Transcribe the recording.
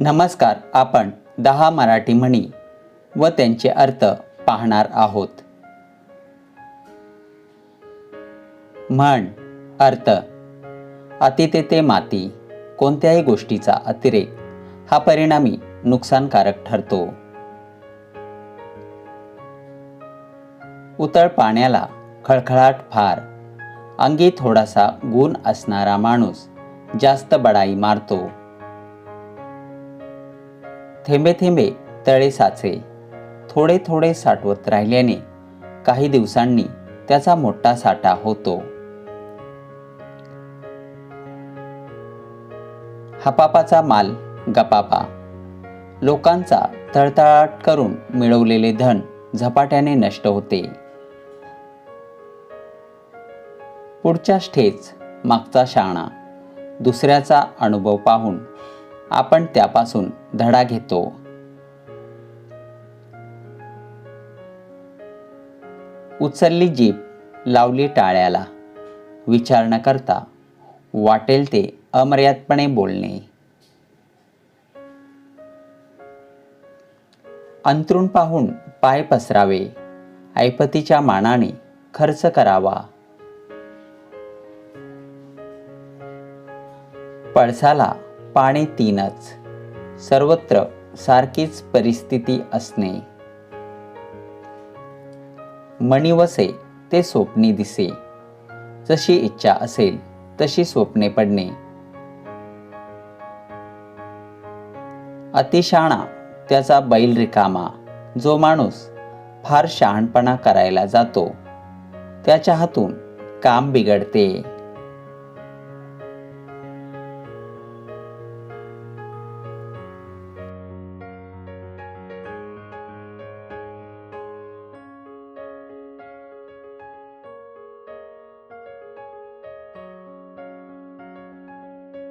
नमस्कार आपण दहा मराठी म्हणी व त्यांचे अर्थ पाहणार आहोत. म्हण अर्थ अति तेथे माती कोणत्याही गोष्टीचा अतिरेक हा परिणामी नुकसानकारक ठरतो. उतळ पाण्याला खळखळाट फार अंगी थोडासा गुण असणारा माणूस जास्त बडाई मारतो. थेंबे थेंबे तळे साचे थोडे थोडे साठवत राहिल्याने काही दिवसांनी त्याचा मोठा साठा होतो. हपापाचा माल गपापा. लोकांचा तळतळाट करून मिळवलेले धन झपाट्याने नष्ट होते. पुढच्या ठेच मागचा शाणा दुसऱ्याचा अनुभव पाहून आपण त्यापासून धडा घेतो. उचलली जीप लावली टाळ्याला. विचार न करता वाटेल ते अमर्यादपणे बोलणे. अंतरून पाहून पाय पसरावे. ऐपतीच्या मानाने खर्च करावा. पळसाला पाणी तीनच. सर्वत्र सारखीच परिस्थिती असणे. मणिवसे ते स्वप्नी दिसे. जशी इच्छा असेल तशी स्वप्ने पडणे. अतिशाणा त्याचा बैल रिकामा जो माणूस फार शहाणपणा करायला जातो त्याच्या हातून काम बिघडते.